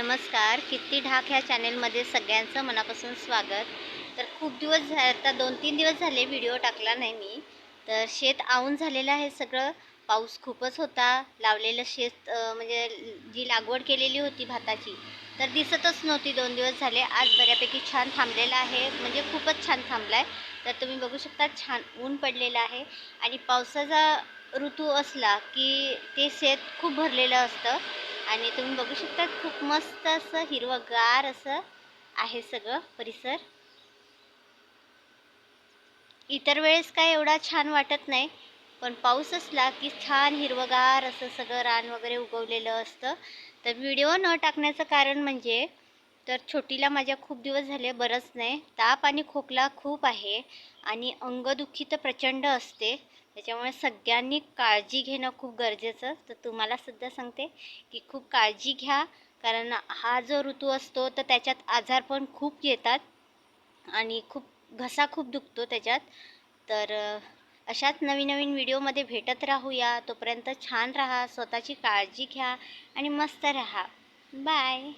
नमस्कार किती ढाक ह्या चॅनेलमध्ये सगळ्यांचं मनापासून स्वागत. तर खूप दिवस झा आता दोन तीन दिवस झाले व्हिडिओ टाकला नाही मी. तर शेत आऊन झालेलं आहे सगळं. पाऊस खूपच होता. लावलेलं शेत म्हणजे जी लागवड केलेली होती भाताची तर दिसतच नव्हती दोन दिवस झाले. आज बऱ्यापैकी छान थांबलेलं आहे. म्हणजे खूपच छान थांबला आहे तर तुम्ही बघू शकता छान ऊन पडलेलं आहे. आणि पावसाचा ऋतू असला की ते शेत खूप भरलेलं असतं. आणि तुम्ही बघू शकता खूप मस्त असं हिरवंगार असं आहे सगळं परिसर. इतर वेळेस काय एवढा छान वाटत नाही पण पाऊस असला की छान हिरवंगार असं सगळं रान वगैरे उगवलेलं असतं. तर व्हिडिओ न टाकण्याचं कारण म्हणजे तर छोटीला माझ्या खूप दिवस झाले बरंच नाही. ताप आणि खोकला खूप आहे आणि अंगदुखी तर प्रचंड असते. त्याच्यामुळे सगळ्यांनी काळजी घेणं खूप गरजेचं. तर तुम्हाला सुद्धा सांगते की खूप काळजी घ्या. कारण हा जो ऋतू असतो तर त्याच्यात आजार पण खूप येतात आणि खूप घसा खूप दुखतो त्याच्यात. तर अशाच नवीन नवीन व्हिडिओमध्ये भेटत राहूया. तोपर्यंत छान राहा स्वतःची काळजी घ्या आणि मस्त राहा. बाय!